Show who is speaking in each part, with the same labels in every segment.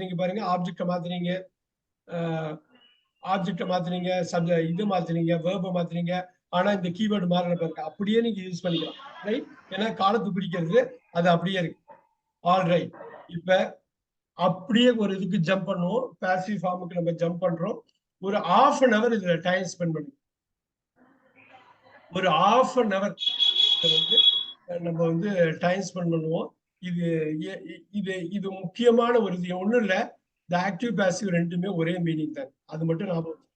Speaker 1: மாத்துறீங்க பாருங்க ஆப்ஜெக்ட மாத்துறீங்க ஆப்ஜெக்ட மாத்துறீங்க சப்ஜ இது மாத்துறீங்க வேர்ப மாத்துறீங்க. ஆனா இந்த கீவேர்டு மாறல பாருங்க அப்படியே நீங்க யூஸ் பண்ணிக்கலாம். ரைட் ஏன்னா காலத்து பிடிக்கிறது அது அப்படியே இருக்கு. ஆல் ரைட் இப்ப அப்படியே ஒரு இதுக்கு ஜம்ப் பண்ணுவோம். பேசிவ் ஃபார்முக்கு நம்ம ஜம்ப் பண்றோம். ஒரு ஆஃப் அன் அவர் இதுல டைம் ஸ்பெண்ட் பண்ணுவோம் ஒரு ஆஃப் அன் அவர் வந்து நம்ம வந்து டைம் ஸ்பெண்ட் பண்ணுவோம். இது இது இது முக்கியமான ஒரு இது ஒண்ணும் இல்ல. இந்த ஆக்டிவ் பேசிவ் ரெண்டுமே ஒரே மீனிங் தான். அது மட்டும் ஞாபகம்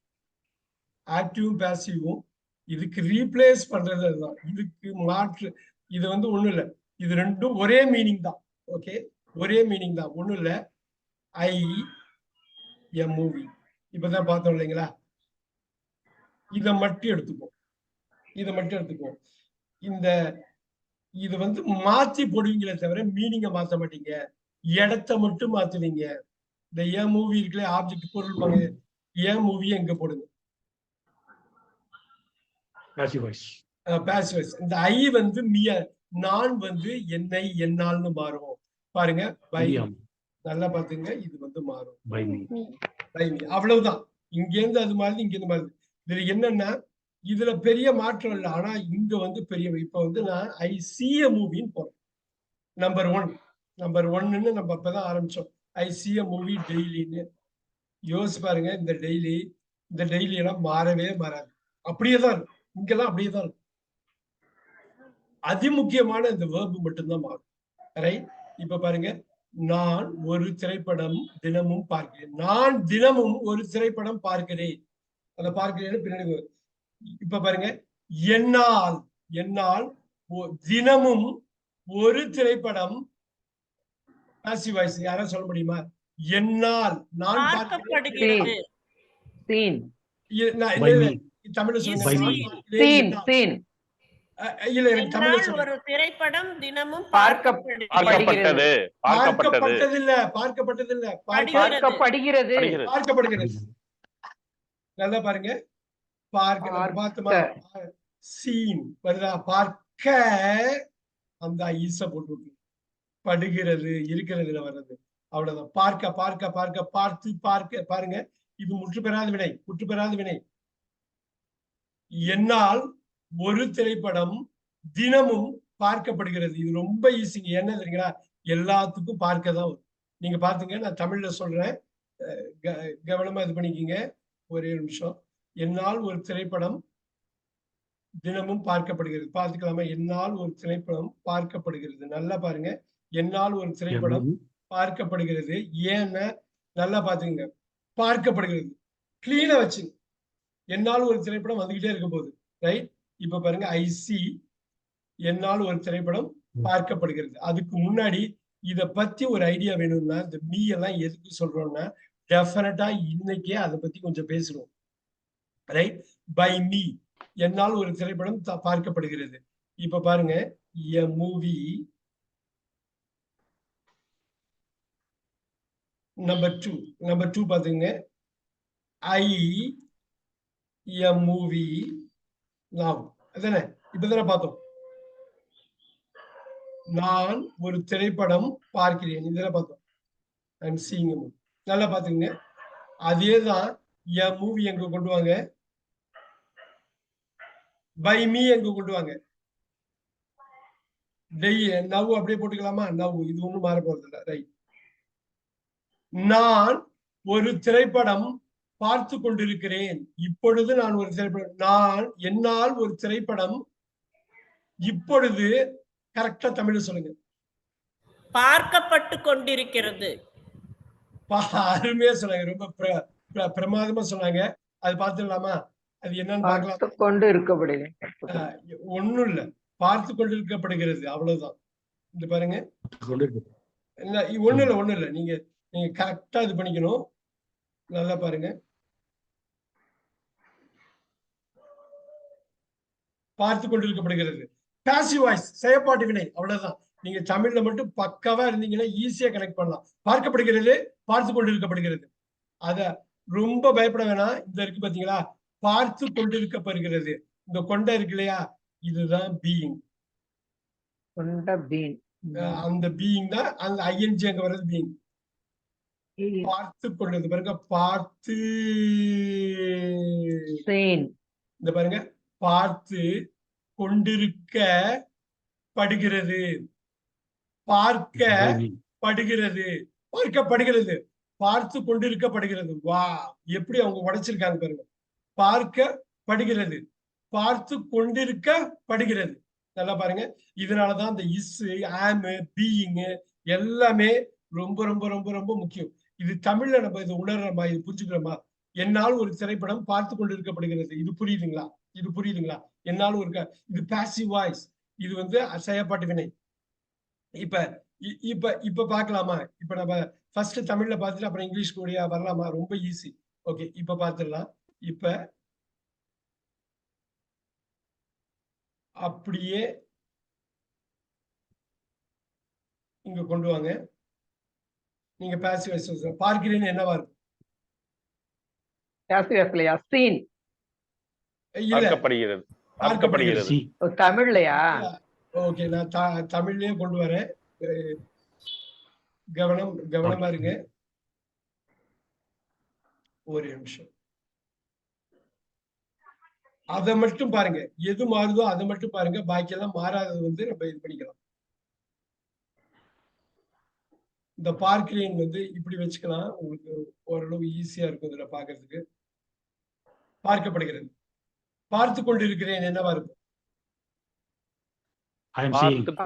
Speaker 1: ஆக்டிவ் பேசிவும் இதுக்கு ரீப்ளேஸ் பண்றது அதுதான். இதுக்கு மாற்று இது வந்து ஒண்ணும் இல்ல. இது ரெண்டும் ஒரே மீனிங் தான். ஓகே ஒரே மீனிங் தான். ஒண்ணும் இல்ல. ஐ எ மூவி இப்பதான் பார்த்தோம் இல்லைங்களா? இதை மட்டும் எடுத்துப்போம் இதை மட்டும் எடுத்துப்போம் இந்த இது வந்து மாத்தி போடுவீங்களே தவிர மீனிங்க மாத்த மாட்டீங்க. இடத்த மட்டும் மாத்துவீங்க. இந்த ஏன் மூவி இருக்குல்ல ஆப்ஜெக்ட் பொருள் பாங்க. ஏன் மூவி எங்க போடுங்க. பேசுவஸ் இந்த ஐ வந்து மிய நான் வந்து என்னை என்னால்னு மாறும். பாருங்க பை நல்லா பாத்துங்க இது வந்து மாறும். அவ்வளவுதான். இங்க இருந்து அது மாதிரி இங்க இருந்து மாதிரி இதுல என்னன்னா இதுல பெரிய மாற்றம் இல்லை. ஆனா இங்க வந்து பெரிய இப்ப வந்து நான் ஐ சி எ மூவின்னு போறேன். நம்பர் ஒன் நம்பர் ஒன்னு நம்ம அப்பதான் ஆரம்பிச்சோம். ஐ சி எ மூவி டெய்லின்னு யோசிச்சு பாருங்க இந்த டெய்லி இந்த டெய்லி எல்லாம் மாறவே மாறாது. அப்படியே தான் இருக்கும். இங்கெல்லாம் அப்படியே தான் இருக்கும். அதிமுக்கியமான இந்த வேர்பு மட்டும்தான் மாறும். ரைட் இப்ப பாருங்க நான் ஒரு திரைப்படம் தினமும் பார்க்கிறேன். நான் தினமும் ஒரு திரைப்படம் பார்க்கிறேன். அதை பார்க்கிறேன்னு பின்னாடி இப்ப பாருங்க என்னால் என்னால் தினமும் ஒரு திரைப்படம் passive voice யாராவது சொல்ல முடியுமா? என்னால் நான்.
Speaker 2: பார்க்கப்படுகிறது.
Speaker 3: By
Speaker 1: இல்ல. இல்ல, இல்ல
Speaker 2: ஒரு திரைப்படம் தினமும்
Speaker 4: பார்க்க-
Speaker 2: பார்க்கப்படுகிறது.
Speaker 5: பார்க்கப்பட்டது பார்க்கப்பட்டது.
Speaker 1: பார்க்கப்பட்டதில்ல பார்க்கப்பட்டதில்ல. பார்க்க-
Speaker 2: படுகிறது.
Speaker 4: பார்க்கப்படுகிறது.
Speaker 5: படிக்கிறது.
Speaker 1: பார்க்கப்படுகிறது. நல்லா பாருங்க. பார்க்க பார்த்தோமா சீன் வருதா பார்க்க அந்த ஈச போட்டு படுகிறது இருக்கிறதுல வர்றது. அவ்வளவுதான். பார்க்க பார்க்க பார்க்க பார்த்து பார்க்க பாருங்க. இது முற்று பெறாத வினை முற்று பெறாத வினை. என்னால் ஒரு திரைப்படம் தினமும் பார்க்கப்படுகிறது. இது ரொம்ப ஈஸிங்க என்ன தெரியுங்களா? எல்லாத்துக்கும் பார்க்க தான் வரும். நீங்க பாத்துங்க நான் தமிழ்ல சொல்றேன். கவனமா இது பண்ணிக்கிங்க. ஒரே நிமிஷம். என்னால் ஒரு திரைப்படம் தினமும் பார்க்கப்படுகிறது. பார்த்துக்கலாமா. என்னால் ஒரு திரைப்படம் பார்க்கப்படுகிறது. நல்லா பாருங்க. என்னால் ஒரு திரைப்படம் பார்க்கப்படுகிறது. ஏன்னா நல்லா பாத்துங்க பார்க்கப்படுகிறது. கிளீனா வச்சுங்க. என்னால் ஒரு திரைப்படம் வந்துகிட்டே இருக்க போகுது. ரைட் இப்ப பாருங்க. ஐசி என்னால் ஒரு திரைப்படம் பார்க்கப்படுகிறது. அதுக்கு முன்னாடி இத பத்தி ஒரு ஐடியா வேணும்னா இந்த மீ எல்லாம் எதுக்கு சொல்றோம்னா டெஃபினட்டா இன்னைக்கே அதை பத்தி கொஞ்சம் பேசுறோம். ரைட் பை மீ என்னால் ஒரு திரைப்படம் பார்க்கப்படுகிறது. இப்ப பாருங்க. A movie number two number two பாத்துங்க ஐ எ மூவி now. அதானே? இப்பதானே பார்த்தோம். நான் ஒரு திரைப்படம் பார்க்கிறேன். இதெல்லாம் பார்த்தோம். அண்ட் சீங் நல்லா பாத்துங்க அதே தான் என் மூவி எங்க கொண்டு வாங்க? பை மீ எங்க கொண்டு வாங்க டெய் நவ் அப்படியே போட்டுக்கலாமா? நவ் இது ஒண்ணும் மாற போறது இல்ல ரைட் நான் ஒரு திரைப்படம் பார்த்து கொண்டிருக்கிறேன். இப்பொழுது நான் ஒரு திரைப்படம் நான் என்னால் ஒரு திரைப்படம் இப்பொழுது கரெக்டா தமிழ்ல சொல்லுங்க.
Speaker 2: பார்க்கப்பட்டு கொண்டிருக்கிறது.
Speaker 1: பா- அருமையா சொன்னாங்க. ரொம்ப பிர- பிர- பிரமாதமா சொன்னாங்க. அது பார்த்துடலாமா? அது என்னன்னு பார்க்கலாம்.
Speaker 4: பார்த்து கொண்டு இருக்கப்படுகிறேன்.
Speaker 1: ஆஹ் ஒண்ணும் இல்ல. பார்த்து கொண்டிருக்கப்படுகிறது அவ்வளவுதான். இந்த பாருங்க.
Speaker 3: கொண்டு இருக்கு.
Speaker 1: இல்ல ஒண்ணும் இல்ல ஒண்ணும் இல்ல. நீங்க நீங்க கரெக்டா இது பண்ணிக்கணும். நல்லா பாருங்க. பார்த்து கொண்டிருக்கப்படுகிறது பாசிவ் வாய்ஸ் செயற்பாட்டு வினை. அவ்வளவுதான். நீங்க தமிழ்ல மட்டும் பக்காவா இருந்தீங்கன்னா ஈஸியா கனெக்ட் பண்ணலாம். பார்க்கப்படுகிறது பார்த்து கொண்டிருக்கப்படுகிறது அத ரொம்ப பயப்பட வேணாம். இந்த இருக்கு பாத்தீங்களா? பார்த்து கொண்டிருக்கப்படுகிறது. இந்த கொண்டை இருக்கு இல்லையா? இதுதான் பீயிங்
Speaker 4: கொண்ட பீன்
Speaker 1: அந்த பீயிங் தான் அந்த ஐஎன்ஜி அங்க வர்றது பீயிங் பார்த்து கொண்டது பாருங்க பார்த்து.
Speaker 4: seen
Speaker 1: இந்த பாருங்க பார்த்து கொண்டிருக்க படுகிறது பார்க்க. படுகிறது. பார்க்கப்படுகிறது. பார்த்து கொண்டிருக்கப்படுகிறது. வா எப்படி அவங்க உடைச்சிருக்காங்க பாருங்க. பார்க்கப்படுகிறது. பார்த்து கொண்டிருக்கப்படுகிறது. நல்லா பாருங்க. இதனாலதான் இந்த இஸ்ஸு ஆம் பீயிங் எல்லாமே ரொம்ப ரொம்ப ரொம்ப ரொம்ப முக்கியம். இது தமிழ்ல நம்ம இது உணர்றோமா? இது புரிஞ்சுக்கிறோமா? என்னால் ஒரு திரைப்படம் பார்த்து கொண்டிருக்கப்படுகிறது. இது புரியுதுங்களா? இது புரியுதுங்களா? என்னால் ஒரு இது பாசிவ் வாய்ஸ் இது வந்து செயற்பாட்டு வினை. இப்ப இ- இப்ப இப்ப பாக்கலாமா இப்ப நம்ம ஃபர்ஸ்ட் தமிழ்ல பார்த்துட்டு அப்புறம் இங்கிலீஷ் கூடிய வரலாமா? ரொம்ப ஈஸி ஓகே இப்ப பாத்துடலாம் இப்ப அப்படியே இங்க கொண்டு வாங்க. நீங்க பாசிவ் பார்க்கிறேன்னு என்னவா இருக்கும்?
Speaker 4: Seen.
Speaker 1: இல்ல.
Speaker 5: பார்க்கப்படுகிறது. பார்க்கப்படுகிறது.
Speaker 4: தமிழ்லையா?
Speaker 1: ஓகே நான் த- தமிழ்லயே கொண்டு வரேன். கவனம் கவனமா இருங்க. ஒரு நிமிஷம். அதை மட்டும் பாருங்க. எது மாறுதோ அதை மட்டும் பாருங்க. பாக்கி எல்லாம் மாறாதது வந்து நம்ம இது பண்ணிக்கலாம். இந்த பார்க்கிறேன் வந்து இப்படி வச்சுக்கலாம். உங்களுக்கு ஓரளவு ஈஸியா இருக்கும் இதுல பாக்குறதுக்கு பார்க்கப்படுகிறது. பார்த்து கொண்டிருக்கிறேன். என்னவா இருக்கும்?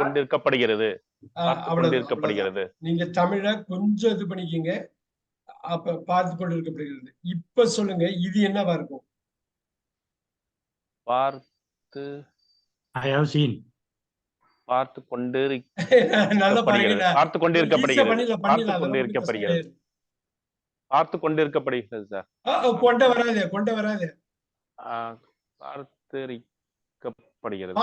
Speaker 5: கொண்டிருக்கப்படுகிறது. கொண்டிருக்கப்படுகிறது.
Speaker 1: நீங்க தமிழ கொஞ்சம் இது பண்ணிக்கங்க. அப்ப பார்த்து கொண்டு இருக்கப்படுகிறது இப்ப சொல்லுங்க இது என்னவா இருக்கும்?
Speaker 5: பார்த்து
Speaker 3: I have seen.
Speaker 5: பார்த்து கொண்டு பார்த்து கொண்டிருக்கப்படுகிறது பார்த்து கொண்டிருக்கப்படுகிறது. பார்த்து கொண்டிருக்கப்படுகிறது சார்
Speaker 1: கொண்ட வராது கொண்ட வராது.
Speaker 5: பார்த்திருக்கப்படுகிறது.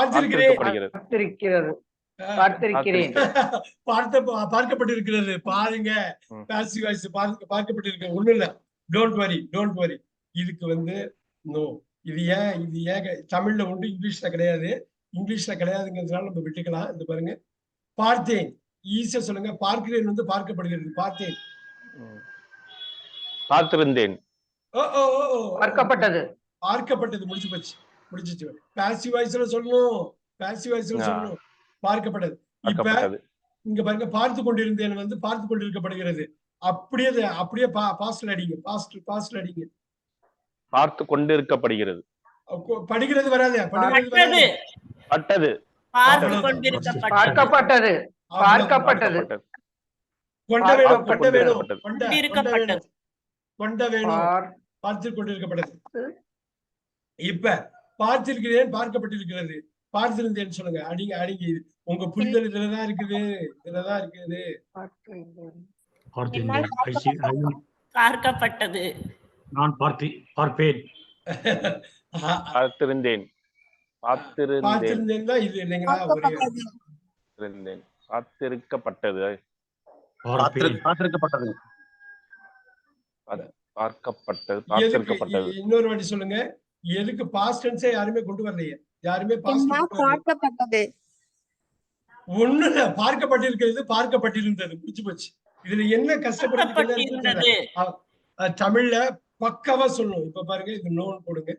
Speaker 4: பார்த்திருக்கிறது. பார்த்திருக்கிறேன்.
Speaker 1: பார்த்த பார்க்கப்பட்டிருக்கிறது. பாருங்க. பார்க்கப்பட்டிருக்கு. ஒண்ணும் இல்ல. டோன்ட் வரி டோன்ட் வரி இதுக்கு வந்து நோ இது ஏன் இது ஏன் தமிழ்ல உண்டு இங்கிலீஷ்ல கிடையாது. இங்கிலீஷ்ல கிடையாதுங்கிறதுனால நம்ம விட்டுக்கலாம். இந்த பாருங்க. பார்த்தேன். ஈஸியா சொல்லுங்க. பார்க்கிறேன் வந்து பார்க்கப்படுகிறது. பார்த்தேன்.
Speaker 5: பார்த்திருந்தேன்.
Speaker 1: ஓ, ஓ, ஓ, ஓ.
Speaker 4: பார்க்கப்பட்டது.
Speaker 1: பார்க்கப்பட்டது. முடிச்சு போச்சு. முடிச்சிச்சு பாசிவ் வாய்ஸ்ல சொல்லணும். பாசிவ் வாய்ஸ்ல. சொல்லணும். பார்க்கப்பட்டது. இப்ப இங்க பாருங்க. பார்த்து கொண்டிருந்தேன் வந்து பார்த்து கொண்டிருக்கப்படுகிறது. அப்படியே அப்படியே பாஸ்ட்ல அடிங்க. பாஸ்ட் பாஸ்ட்ல அடிங்க.
Speaker 5: பார்த்து கொண்டிருக்கப்படுகிறது.
Speaker 1: படிக்கிறது வராது?
Speaker 2: பட்டது.
Speaker 4: பார்க்கப்பட்டது. பார்க்கப்பட்டது.
Speaker 5: பார்த்து கொண்டிருக்கப்பட்டது.
Speaker 1: இப்ப பார்த்திருக்கிறேன் பார்க்கப்பட்டிருக்கிறது. பார்த்திருந்தேன்னு சொல்லுங்க. அடிங்க அடிங்க. உங்க புரிதல் இதுலதான் இருக்குது. இதுலதான் இருக்குது.
Speaker 2: பார்க்கப்பட்டது.
Speaker 3: நான் பார்த்தி பார்ப்பேன்.
Speaker 5: பார்த்திருந்தேன். பார்த்திருந்தேன்.
Speaker 1: இது இல்லைங்களா
Speaker 5: பார்த்திருக்கப்பட்டது.
Speaker 6: பார்த்திருக்கப்பட்டது.
Speaker 5: பார்க்கப்பட்டது பார்த்திருக்கப்பட்டது.
Speaker 1: இன்னொரு வாட்டி சொல்லுங்க. எதுக்கு பாஸ்ட் டென்ஸே யாருமே கொண்டு வரலையே. யாருமே
Speaker 7: பார்க்கப்பட்டது?
Speaker 1: ஒண்ணு இல்ல பார்க்கப்பட்டிருக்கிறது பார்க்கப்பட்டிருந்தது. முடிச்சு போச்சு. இதுல என்ன கஷ்டப்பட்டு தமிழ்ல பக்காவா சொல்லணும் இப்ப பாருங்க இது நோன் போடுங்க.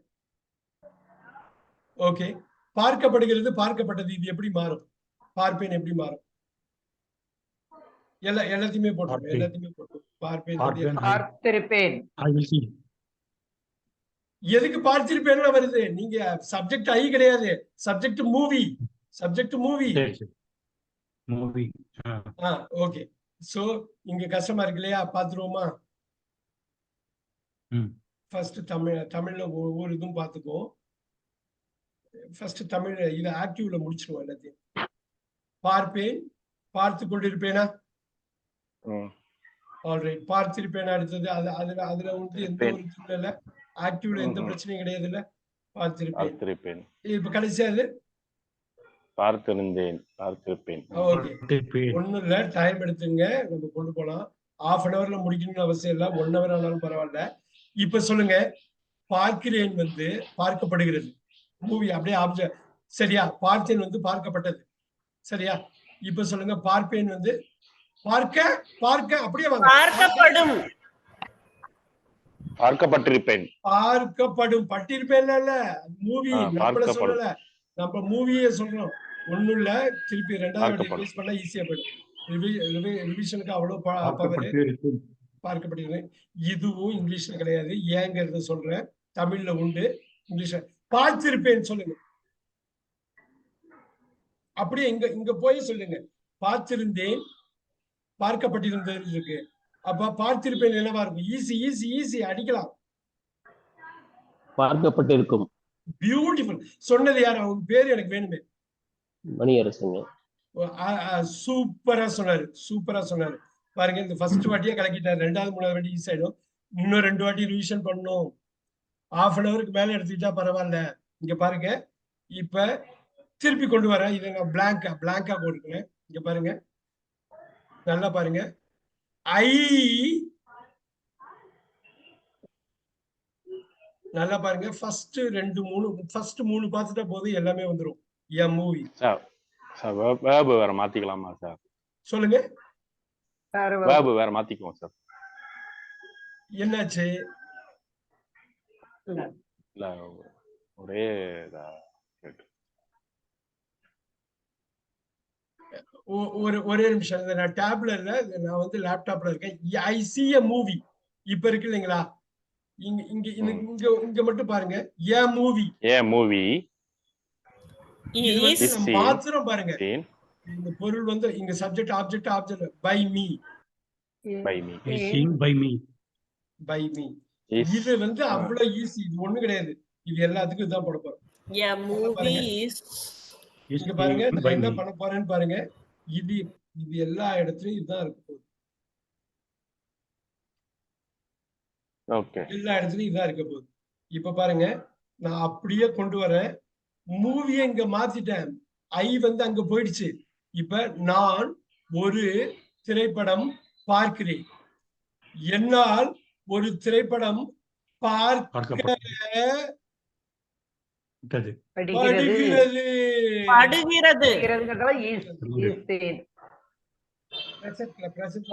Speaker 1: ஓகே பார்க்கப்படுகிறது பார்க்கப்பட்டது இது எப்படி மாறும்? பார்ப்பேன் எப்படி மாறும்? எல்லா எல்லாத்தையுமே போட்டோம். எல்லாத்தையுமே போட்டோம் பார்ப்பேன்.
Speaker 4: பார்த்திருப்பேன்.
Speaker 1: எதுக்கு பார்த்திருப்பேன்னு வருது? நீங்க சப்ஜெக்ட் ஐ கிடையாது. Subject movie subject movie.
Speaker 3: ஆ.
Speaker 1: ஓகே சோ இங்க கஷ்டமா இருக்கு இல்லையா? பாத்துருவோமா. ஃபர்ஸ்ட் தமிழ் தமிழ்ல ஒவ்வொரு இதுவும் பார்த்துக்குவோம். ஃபர்ஸ்ட் தமிழ் இது ஆக்டிவ்ல முடிச்சிருவோம் எல்லாத்தையும். பார்ப்பேன். பார்த்து கொண்டிருப்பேனா?
Speaker 5: ம்.
Speaker 1: ஆல்ரைட் பார்த்திருப்பேன் அடுத்தது? அது அதுல அதுல வந்து எந்த ஒரு. இதுவும் இல்ல ஆக்டிவ்ல எந்த. பிரச்சனையும் கிடையாது இல்ல பார்த்திருப்பேன். இப்ப கடைசியா அது?
Speaker 5: பார்த்திருந்தேன். பார்த்திருப்பேன்.
Speaker 1: ஒண்ணும் இல்ல. டைம் எடுத்துங்க. நம்ம கொண்டு போலாம். Half அன் ஹவர்ல முடிக்கணும்னு அவசியம் இல்ல. ஒன் ஹவர் ஆனாலும் பரவாயில்ல. இப்ப சொல்லுங்க. பார்க்கிறேன் வந்து பார்க்கப்படுகிறது. மூவி அப்படியே ஆப்ஜெக்ட் சரியா? பார்த்தேன் வந்து பார்க்கப்பட்டது. சரியா? இப்ப சொல்லுங்க பார்ப்பேன் வந்து பார்க்க பார்க்க அப்படியே வாங்க.
Speaker 2: பார்க்கப்படும்.
Speaker 5: பார்க்கப்பட்டிருப்பேன்.
Speaker 1: பார்க்கப்படும். பட்டிருப்பேன்ல இல்ல. மூவி நம்மள. சொல்லல. நம்ம மூவியே சொல்றோம். ஒண்ணும் இல்ல. திருப்பி ரெண்டாவது. ரிலீஸ் பண்ணா ஈஸியா போயிடும். ரிவிஷனுக்கு அவ்வளவு பவர். பார்க்கப்படுகிறது. இதுவும் இங்கிலீஷ்ல கிடையாது. ஏங்கிறத சொல்றேன். தமிழ்ல உண்டு இங்கிலீஷ்ல. பார்த்திருப்பேன் சொல்லுங்க. அப்படியே இங்க இங்க போய் சொல்லுங்க. பார்த்திருந்தேன் பார்க்கப்பட்டிருந்தது இருக்கு. அப்ப பார்த்திருப்பேன் என்னவா இருக்கும். ஈஸி ஈஸி ஈஸி அடிக்கலாம்.
Speaker 6: பார்க்கப்பட்டிருக்கும்.
Speaker 1: பியூட்டிஃபுல் சொன்னது யார்? அவங்க பேர் எனக்கு வேணுமே.
Speaker 6: மணியரசுங்க.
Speaker 1: சூப்பரா சொன்னாரு. சூப்பரா சொன்னாரு. பாருங்க இந்த ஃபர்ஸ்ட் வாட்டியே கலக்கிட்டாரு. ரெண்டாவது மூணாவது வாட்டி ஈஸி ஆயிடும் இன்னும் ரெண்டு வாட்டி ரிவிஷன் பண்ணணும். ஹாஃப் அன் ஹவருக்கு மேல எடுத்துக்கிட்டா பரவாயில்ல. இங்க பாருங்க. இப்ப திருப்பி கொண்டு வரேன் இதை நான் பிளாங்கா பிளாங்கா போட்டுக்கிறேன். இங்க பாருங்க. நல்லா பாருங்க. ஐ நல்லா பாருங்க. ஃபர்ஸ்ட் ரெண்டு மூணு ஃபர்ஸ்ட் மூணு பார்த்துட்டா போதும் எல்லாமே வந்துரும். என் மூவி
Speaker 5: சார் மாத்திக்கலாமா சார்
Speaker 1: சொல்லுங்க.
Speaker 5: வேர்பு வேற மாத்திக்குவோம் சார்
Speaker 1: என்னாச்சு
Speaker 5: இல்ல. ஒரே
Speaker 1: ஒரு ஒரே நிமிஷம். நான் டேப்ல இல்ல நான் வந்து லேப்டாப்ல இருக்கேன். ஐ சி எ மூவி இப்ப இருக்கு இல்லைங்களா? இங்க இங்க இங்க இங்க மட்டும் பாருங்க. ஏன் மூவி
Speaker 5: ஏன் மூவி.
Speaker 1: மாத்திரம் பாருங்க. இந்த பொருள் வந்து இங்க subject object object by me
Speaker 5: by me
Speaker 3: by me.
Speaker 1: By me இது வந்து அவ்வளவு ஈஸி இது ஒண்ணு கிடையாது. இது எல்லாத்துக்கும் இதான் போட போறோம். இங்க பாருங்க. என்ன பண்ண போறேன்னு பாருங்க. இது இது எல்லா இடத்துலயும் இதுதான் இருக்கு. போகுது
Speaker 5: ஓகே
Speaker 1: எல்லா இடத்துலயும் இதான் இருக்க போகுது. இப்ப பாருங்க. நான் அப்படியே கொண்டு வரேன். மூவியை இங்க மாத்திட்டேன். ஐ வந்து அங்க போயிடுச்சு. இப்ப நான் ஒரு திரைப்படம் பார்க்கிறேன். என்னால் ஒரு திரைப்படம் பார்க்க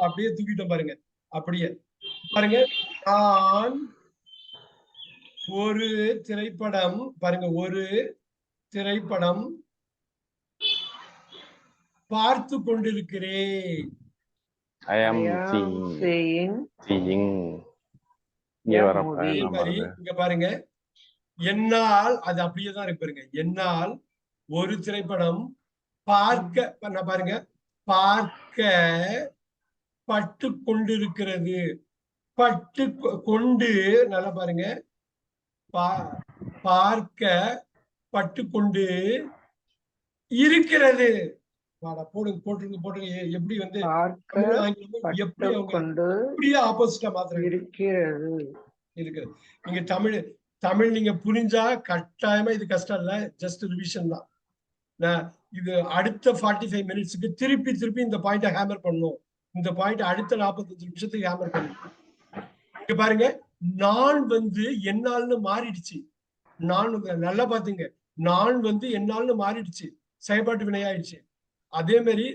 Speaker 1: அப்படியே தூக்கிட்டோம் பாருங்க. அப்படியே. பாருங்க நான் ஒரு திரைப்படம் பாருங்க ஒரு திரைப்படம் பார்த்து கொண்டிருக்கிறேன்.
Speaker 5: ஐ ஆம் சீயிங்
Speaker 4: சேயிங்
Speaker 5: சீயிங் இங்க
Speaker 1: பாருங்க. என்னால் அது அப்படியே தான் இருக்கு பாருங்க. என்னால் ஒரு திரைப்படம் பார்க்க நான் பாருங்க பார்க்க பட்டு கொண்டிருக்கிறது. பட்டு கொண்டு நல்லா பாருங்க. பா- பார்க்க பட்டு கொண்டு இருக்கிறது. போடுங்க போட்டுருங்க போட்டுருங்க. எப்படி வந்து எப்படி அவங்க ஆப்போசிட்டா மாத்துறாங்க.
Speaker 4: இருக்கிறது.
Speaker 1: இருக்குது. நீங்க தமிழ் தமிழ் நீங்க புரிஞ்சா கட்டாயமா இது கஷ்டம் இல்ல. ஜஸ்ட் ரிவிஷன் தான். இது அடுத்த ஃபார்ட்டி ஃபைவ் மினிட்ஸ்க்கு திருப்பி திருப்பி இந்த பாயிண்ட ஹேமர் பண்ணணும் இந்த பாயிண்ட் அடுத்த நாற்பத்தஞ்சு நிமிஷத்துக்கு ஹேமர் பண்ணணும் இங்க பாருங்க நான் வந்து என்னால்னு மாறிடுச்சு. நான் நல்லா பாத்துங்க நான் வந்து என்னால்னு மாறிடுச்சு. செயல்பாட்டு வினையாயிடுச்சு அதே மாதிரி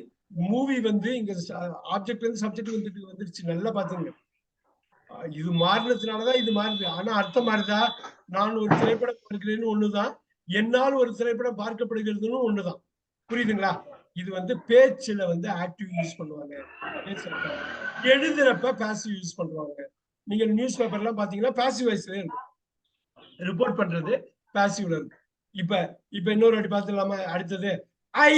Speaker 1: மூவி வந்து இங்க ஆப்ஜெக்ட் வந்து சப்ஜெக்ட் வந்துட்டு வந்துருச்சு. நல்லா பாத்துங்க இது மாறினதுனாலதான் இது மாறுது. ஆனா அர்த்தம் மாறுதா? நான் ஒரு திரைப்படம் பார்க்கிறேன்னு ஒண்ணுதான். என்னால் ஒரு திரைப்படம் பார்க்கப்படுகிறதுன்னு ஒண்ணுதான். புரியுதுங்களா? இது வந்து பேச்சுல வந்து ஆக்டிவ் யூஸ் பண்ணுவாங்க. எழுதுறப்ப பாசிவ் யூஸ் பண்ணுவாங்க. நீங்க நியூஸ் பேப்பர்லாம் பாத்தீங்கன்னா பேசிவ் வாய்ஸ்ல இருக்கும் ரிப்போர்ட் பண்றது பேசிவ்ல இருக்கு. இப்ப இப்ப இன்னொரு வாட்டி பார்த்துலாமா அடுத்தது ஐ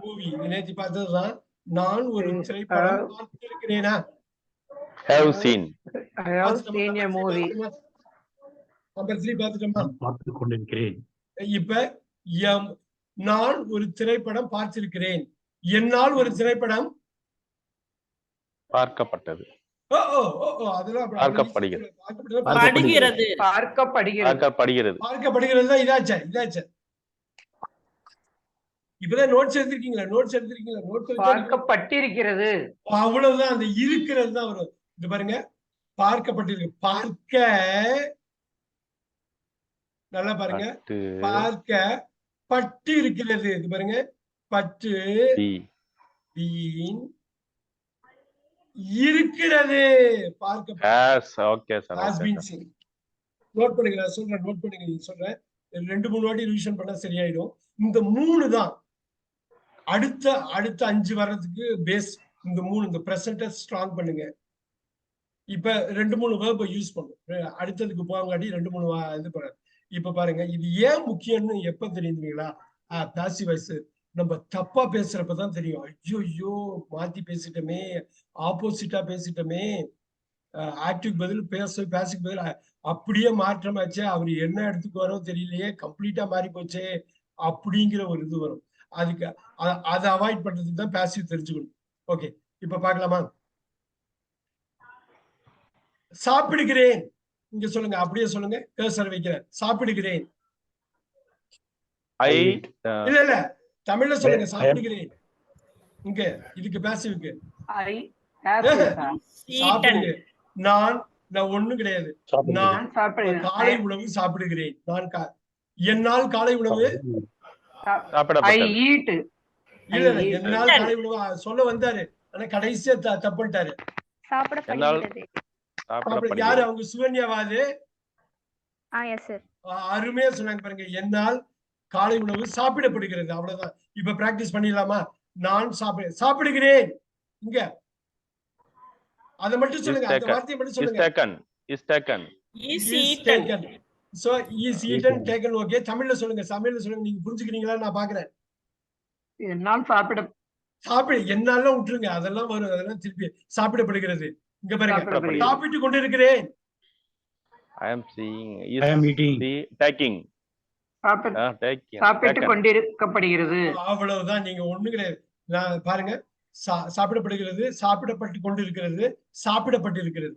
Speaker 1: மூவி நேத்தி பார்த்ததுதான் நான் ஒரு திரைப்படம் பார்த்திருக்கிறேனா?
Speaker 5: Have seen
Speaker 4: I have seen a movie
Speaker 1: number three பார்த்துட்டோமா
Speaker 3: பார்த்து கொண்டிருக்கிறேன்.
Speaker 1: இப்ப எம் நான் ஒரு திரைப்படம் பார்த்திருக்கிறேன். என்னால் ஒரு திரைப்படம்
Speaker 5: பார்க்கப்பட்டது. பார்க்கப்படுகிறது.
Speaker 1: பார்க்கப்படுகிறது.
Speaker 2: படுகிறது
Speaker 4: பார்க்கப்படுகிறது.
Speaker 5: பார்க்கப்படுகிறது.
Speaker 1: பார்க்கப்படுகிறது தான் இதாச்சே இதாச்சே. இப்பதான் நோட்ஸ் எடுத்திருக்கீங்களா? நோட்ஸ் எடுத்திருக்கீங்களா? நோட்ஸ்
Speaker 4: பார்க்கப்பட்டிருக்கிறது.
Speaker 1: அவ்வளவுதான் அந்த இருக்கிறது தான் வரும். இது பாருங்க. பார்க்கப்பட்டிருக்கு. பார்க்க நல்லா பாருங்க.
Speaker 5: பட்டு.
Speaker 1: பார்க்க பட்டு இருக்கிறது இது பாருங்க. பற்று
Speaker 5: பி.
Speaker 1: பீன். இருக்கிறது. பார்க்க நோட் பண்ணுங்க. நான் சொல்றேன். நோட் பண்ணுங்க. நீங்க சொல்றேன். ரெண்டு மூணு வாட்டி ரிவிஷன் பண்ணா சரியாயிடும். இந்த மூணு தான். அடுத்த அடுத்த அஞ்சு வர்றதுக்கு பேஸ் இந்த மூணு இந்த பிரசன்ட ஸ்ட்ராங் பண்ணுங்க. இப்ப ரெண்டு மூணு வேர்பை யூஸ் பண்ணும். அடுத்ததுக்கு போகாட்டி ரெண்டு மூணு வா- இது பண்ண இப்ப பாருங்க இது ஏன் முக்கியம்னு எப்ப தெரியுதுங்களா? பாசி வயசு நம்ம தப்பா பேசுறப்பதான் தெரியும். ஐயோ ஐயோ மாத்தி பேசிட்டோமே ஆப்போசிட்டா பேசிட்டோமே. ஆக்டிவ் பதில் பேச பேசிக்கு பதில் அப்படியே மாற்றமாச்சே அவர் என்ன எடுத்துக்குவாரோ தெரியலையே கம்ப்ளீட்டா மாறி போச்சே அப்படிங்கிற ஒரு இது வரும். அதுக்கு அதை அவாய்ட் பண்றதுக்கு தான் பேசிவ் தெரிஞ்சுக்கணும். ஓகே இப்ப பார்க்கலாமா? சாப்பிடுகிறேன். இங்க சொல்லுங்க அப்படியே சொல்லுங்க. கேசர் வைக்கிறேன். சாப்பிடுகிறேன்.
Speaker 5: ஐ
Speaker 1: இல்ல இல்ல. தமிழ்ல சொல்லுங்க சாப்பிடுகிறேன். இங்க இதுக்கு பேசிவுக்கு சாப்பிடுகிறேன். நான் நான் ஒண்ணும் கிடையாது. நான் காலை உணவு சாப்பிடுகிறேன். நான் என்னால் காலை உணவு
Speaker 4: ஐ
Speaker 1: சொல்ல வந்தாரு. ஆனா கடைசியா த- தப்புட்டாரு யாரு? அவங்க சுகன்யாவாது?
Speaker 7: ஆ எஸ் சார்
Speaker 1: ஆ, அருமையா சொன்னாங்க பாருங்க. என்னால் காலை உணவு சாப்பிடப்படுகிறது. அவ்வளவுதான். இப்ப பிராக்டிஸ் பண்ணிடலாமா? நான் சாப்பிடு சாப்பிடுகிறேன். இங்க. அதை மட்டும் சொல்லுங்க. அந்த. வார்த்தையை மட்டும்
Speaker 5: இஸ்
Speaker 1: சொல்லுங்க.
Speaker 5: Taken is taken
Speaker 2: is
Speaker 1: taken. So, is eaten, taken, okay. தமிழ்ல சொல்லுங்க. தமிழ்ல சொல்லுங்க. நீங்க புரிஞ்சுக்கிறீங்களா நான் பாக்குறேன்.
Speaker 4: என்னால் சாப்பிட
Speaker 1: சாப்பிடு என்னாலும் விட்டுருங்க. அதெல்லாம் வரும். அதெல்லாம் திருப்பி சாப்பிடப்படுகிறது. இங்க பாருங்க. சாப்பிட்டு கொண்டிருக்கிறேன்.
Speaker 5: I am seeing
Speaker 3: I am eating.
Speaker 5: See taking
Speaker 4: சாப்பிட்டு கொண்டிருக்கப்படுகிறது.
Speaker 1: அவ்வளவுதான். நீங்க ஒண்ணு கிடையாது. நான் பாருங்க. சா- சாப்பிடப்படுகிறது சாப்பிடப்பட்டு கொண்டிருக்கிறது சாப்பிடப்பட்டிருக்கிறது.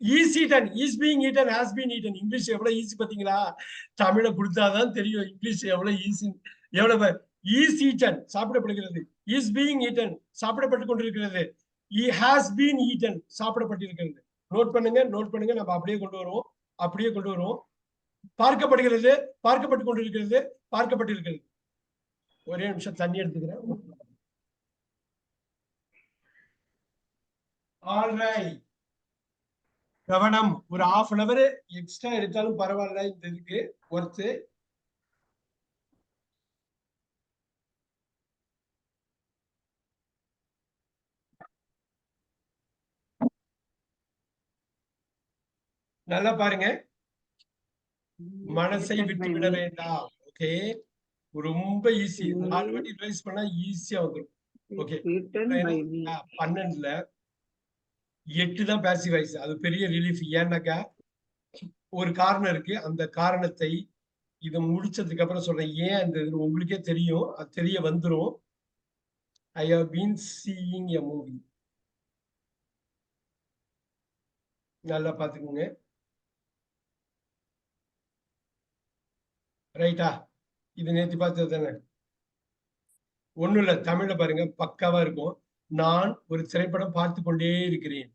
Speaker 1: Is eaten is being eaten has been eaten English எவ்வளவு ஈஸி பாத்தீங்களா தமிழ கொடுத்தாதான் தெரியும். இங்கிலீஷ் எவ்வளவு ஈஸி எவ்வளவு ஈஸ் ஈட்டன் சாப்பிடப்படுகிறது. இஸ் பீங் ஈட்டன் சாப்பிடப்பட்டு கொண்டிருக்கிறது. இ ஹாஸ் பீன் ஈட்டன் சாப்பிடப்பட்டிருக்கிறது. நோட் பண்ணுங்க நோட் பண்ணுங்க. நம்ம அப்படியே கொண்டு வருவோம். அப்படியே கொண்டு வருவோம். பார்க்கப்படுகிறது பார்க்கப்பட்டு கொண்டிருக்கிறது பார்க்கப்பட்டிருக்கிறது. ஒரே நிமிஷம் தண்ணி எடுத்துக்கிறேன். ஆல்ரைட் கவனம். ஒரு ஆஃப் அன் அவர் எக்ஸ்ட்ரா எடுத்தாலும் பரவாயில்ல. இந்த இதுக்கு ஒர்த்து நல்லா பாருங்க. மனசை விட்டு விட வேண்டாம். ஓகே ரொம்ப ஈஸி நாலு வாட்டி ரிவைஸ் பண்ணா ஈஸியா வந்துடும் ஓகே. பன்னெண்டுல எட்டு தான் பேசிவ் வாய்ஸ் அது பெரிய ரிலீஃப் ஏன்னாக்கா ஒரு காரணம் இருக்கு. அந்த காரணத்தை இதை முடிச்சதுக்கு அப்புறம் சொல்றேன். ஏன் அந்த இது உங்களுக்கே தெரியும். அது தெரிய வந்துரும். I have been seeing a movie நல்லா பாத்துக்கோங்க ரைட்டா? இது நேத்து பார்த்தது தானே? ஒண்ணும் இல்ல தமிழ்ல பாருங்க பக்காவா இருக்கும். நான் ஒரு திரைப்படம் பார்த்து கொண்டே இருக்கிறேன்.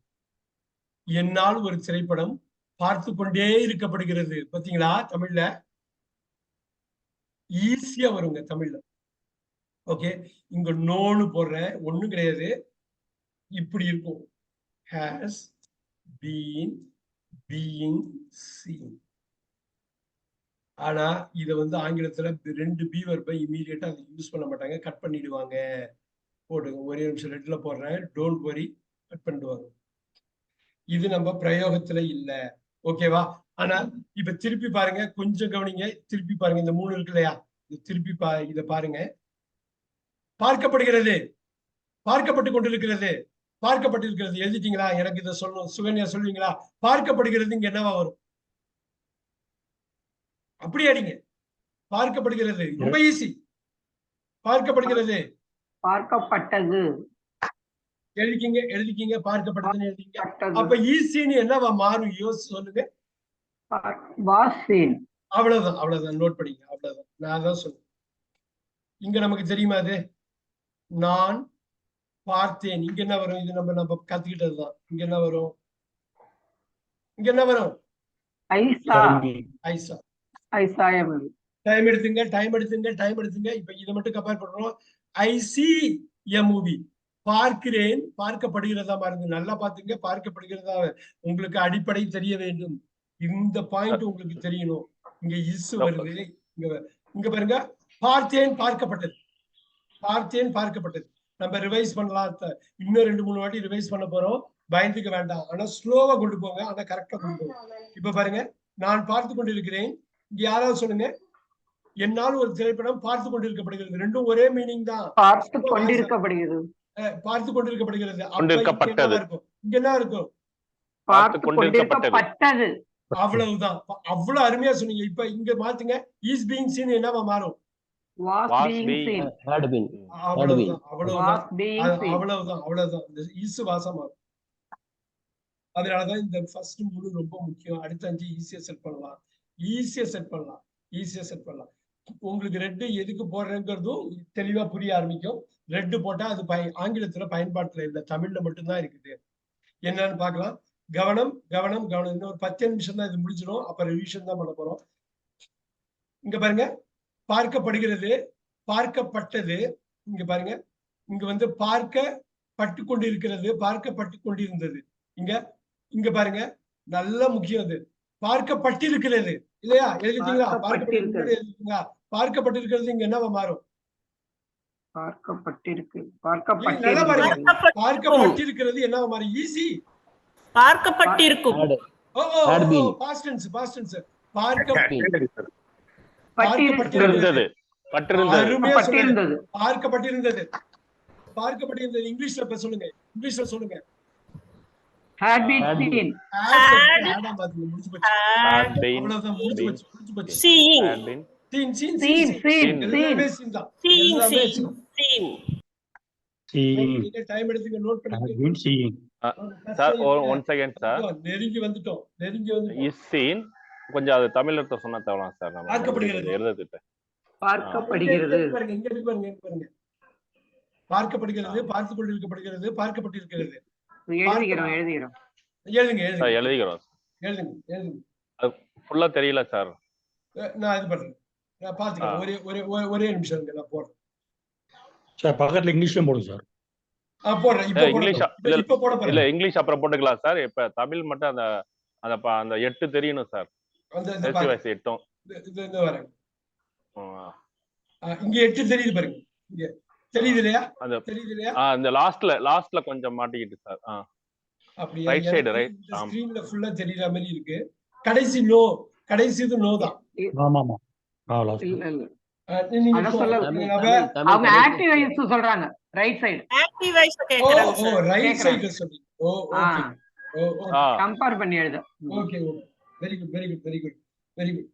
Speaker 1: என்னால் ஒரு திரைப்படம் பார்த்து கொண்டே இருக்கப்படுகிறது. பாத்தீங்களா தமிழ்ல? ஈஸியா வருங்க தமிழ்ல. ஓகே இங்க நோன்னு போடுறேன் ஒண்ணும் கிடையாது. இப்படி இருக்கும். ஹேஸ் பீன் பீயிங் சீன் ஆனா இதை வந்து ஆங்கிலத்துல ரெண்டு பி வர்பை இமீடியட்டா அதை யூஸ் பண்ண மாட்டாங்க. கட் பண்ணிடுவாங்க. போடுங்க. ஒரே நிமிஷம் ரெட்ல போடுறேன். டோன்ட் வரி கட் பண்ணிடுவாங்க. இது நம்ம பிரயோகத்துல இல்ல. ஓகேவா ஆனா இப்ப திருப்பி பாருங்க. கொஞ்சம் கவனிங்க. திருப்பி பாருங்க. இந்த மூணு இருக்கு இல்லையா? திருப்பி பா இத பாருங்க. பார்க்கப்படுகிறது. பார்க்கப்பட்டு கொண்டிருக்கிறது. பார்க்கப்பட்டிருக்கிறது. எழுதிட்டீங்களா? எனக்கு இதை சொல்லணும் சுகன்யா சொல்லுவீங்களா? பார்க்கப்படுகிறது இங்க என்னவா வரும்? அப்படி அடிங்க. பார்க்கப்படுகிறது. ரொம்ப ஈஸி பார்க்கப்படுகிறது.
Speaker 4: பார்க்கப்பட்டது.
Speaker 1: எழுதிக்கிங்க எழுதிக்கிங்க பார்க்கப்படுதுன்னு எழுதிங்க அப்ப ஈஸின்னு என்னவா மாறும்? யோசி சொல்லுங்க. அவ்வளவுதான் அவ்வளவுதான். நோட் பண்ணிங்க அவ்வளவுதான். நான் தான் சொன்னேன் இங்க நமக்கு தெரியுமா அது? நான் பார்த்தேன். இங்க என்ன வரும்? இது நம்ம நம்ம கத்துக்கிட்டதுதான் இங்க என்ன வரும்? இங்க என்ன வரும்?
Speaker 4: ஐசா.
Speaker 1: ஐசா.
Speaker 4: ஐசாயம்
Speaker 1: டைம் எடுத்துங்க டைம் எடுத்துங்க டைம் எடுத்துங்க. இப்ப இதை மட்டும் கம்பேர் பண்றோம். ஐ சி எ மூவி பார்க்கிறேன் பார்க்கப்படுகிறதா பாருங்க நல்லா பாத்துங்க பார்க்கப்படுகிறதா உங்களுக்கு அடிப்படை தெரிய வேண்டும். இந்த பாயிண்ட் உங்களுக்கு தெரியணும். இங்க இஸ் வருது. இங்க இங்க பாருங்க. பார்த்தேன் பார்க்கப்பட்டது. பார்த்தேன் பார்க்கப்பட்டது. நம்ம ரிவைஸ் பண்ணலாம். இன்னும் ரெண்டு மூணு வாட்டி ரிவைஸ் பண்ண போறோம். பயந்துக்க வேண்டாம். ஆனா ஸ்லோவா கொண்டு போங்க. ஆனா கரெக்டா கொண்டு போங்க. இப்ப பாருங்க. நான் பார்த்து கொண்டிருக்கிறேன். யாராவது சொல்லுங்க? என்னால் ஒரு திரைப்படம் பார்த்து கொண்டிருக்கப்படுகிறது. ரெண்டும் ஒரே மீனிங் தான்.
Speaker 4: பார்த்து கொண்டிருக்கப்படுகிறது.
Speaker 1: பார்த்து கொண்டிருக்கப்படுகிறது.
Speaker 5: கொண்டிருக்கப்பட்டது.
Speaker 1: இங்க என்ன இருக்கும்?
Speaker 4: பார்த்து
Speaker 5: கொண்டிருக்கப்பட்டது.
Speaker 1: அவ்வளவுதான். அவ்வளவு அருமையா சொன்னீங்க. இப்ப இங்க மாத்துங்க. இஸ் பீங் சீன் என்னவா மாறும்? அவ்வளவுதான் அவ்வளவுதான். அவ்வளவுதான் இஸ் வாசம் மாறும். அதனாலதான் இந்த ஃபர்ஸ்ட் மூணு ரொம்ப முக்கியம். அடுத்த அஞ்சு ஈஸியா செட் பண்ணலாம். ஈஸியா செட் பண்ணலாம். ஈஸியா செட் பண்ணலாம். உங்களுக்கு ரெட்டு எதுக்கு போடுறேங்கிறதும் தெளிவா புரிய ஆரம்பிக்கும். ரெட்டு போட்டா அது பய ஆங்கிலத்துல பயன்பாட்டுல இல்லை தமிழ்ல மட்டும்தான் இருக்குது. என்னன்னு பார்க்கலாம். கவனம் கவனம் கவனம். இன்னும் ஒரு பத்து நிமிஷம் தான் இது முடிச்சிடும் அப்ப ரிவிஷன் தான் பண்ண போறோம். இங்க பாருங்க. பார்க்கப்படுகிறது பார்க்கப்பட்டது. இங்க பாருங்க. இங்க வந்து பார்க்க பட்டு கொண்டிருக்கிறது பார்க்கப்பட்டு கொண்டிருந்தது. இங்க இங்க பாருங்க. நல்ல முக்கியம் அது. பார்க்கப்பட்டிருக்கிறது. இல்லையா? எழுதிட்டீங்களா?
Speaker 4: பார்க்கப்பட்டிருக்கிறது.
Speaker 1: பார்க்கப்பட்டிருக்கிறது இங்க என்னவா மாறும்?
Speaker 4: பார்க்கப்பட்டிருக்கு. பார்க்கப்பட்டிருக்கிறது
Speaker 1: என்னவா மாறும்? ஈஸி
Speaker 2: பார்க்கப்பட்டிருக்கும்.
Speaker 6: Had
Speaker 1: ஓ ஓ
Speaker 6: Had been.
Speaker 1: Past tense past tense பார்க்க
Speaker 4: பட்டிருக்கிறது
Speaker 5: பட்டிருந்தது பட்டிருந்தது.
Speaker 1: அருமையா சொல்லுங்க
Speaker 4: பட்டிருந்தது.
Speaker 1: பார்க்கப்பட்டிருந்தது. பார்க்கப்பட்டிருந்தது. இங்கிலீஷ்ல சொல்லுங்க. இங்கிலீஷ்ல சொல்லுங்க.
Speaker 4: Had been seen.
Speaker 5: Had been. had
Speaker 4: seen. Seen.
Speaker 5: Seen.
Speaker 4: seen
Speaker 3: Seeing.
Speaker 1: Time எடுத்துங்க note
Speaker 3: been seeing.
Speaker 5: Sir one second sir
Speaker 1: நெருங்கி வந்துட்டோம். நெருங்கி வந்துட்டோம்.
Speaker 5: இஸ் சீன் கொஞ்சம் அது தமிழ் அர்த்தம் சொன்னா தேவலாம் சார் நம்ம
Speaker 1: பார்க்கப்படுகிறது.
Speaker 5: எழுதுட்டு
Speaker 4: பார்க்கப்படுகிறது.
Speaker 1: பாருங்க இங்க பாருங்க பார்க்கப்படுகிறது பார்த்து கொண்டிருக்கப்படுகிறது பார்க்கப்பட்டிருக்கிறது.
Speaker 4: எழுதுகிறோம் எழுதுகிறோம்
Speaker 1: எழுதுங்க எழுதுங்க.
Speaker 5: எழுதிக்கிறோம்.
Speaker 1: எழுதுங்க எழுதுங்க.
Speaker 5: ஃபுல்லா தெரியல சார்.
Speaker 1: நான் இது பண்றேன். நான் பாத்துக்கிறேன். ஒரே ஒரே ஒரே- நிமிஷம் இருங்க நான் போடுறேன்.
Speaker 3: சார் பக்கத்துல இங்கிலீஷ்லயும் போடுங்க சார்.
Speaker 5: இல்ல,
Speaker 1: இப்ப போட போறேன்.
Speaker 5: இல்ல இங்கிலீஷ் அப்புறம் போட்டுக்கலாம் சார். இப்ப தமிழ் மட்டும் அந்த அந்த அந்த எட்டு தெரியணும் சார். எட்டும்.
Speaker 1: இங்க எட்டு தெரியுது பாருங்க. இங்க. தெரியுது இல்லையா?
Speaker 5: அந்த
Speaker 1: தெரியுது இல்லையா?
Speaker 5: லாஸ்ட்ல லாஸ்ட்ல கொஞ்சம் மாட்டிக்கிட்டு சார்
Speaker 1: அப்படியா. ஸ்கிரீன்ல ஃபுல்லா தெரியற மாதிரி இருக்கு. கடைசி நோ கடைசி இது நோ தான்.
Speaker 3: ஆமா.
Speaker 4: இல்ல இல்ல. அவங்க ஆக்டிவ் சொல்றாங்க. ரைட் சைடு
Speaker 2: ஆக்டிவ் கேக்குறாங்க
Speaker 1: ஓ ரைட் சொல்லி. ஓ ஓகே
Speaker 4: கம்பேர் பண்ணி எழுத.
Speaker 1: Okay okay very good very good very good very good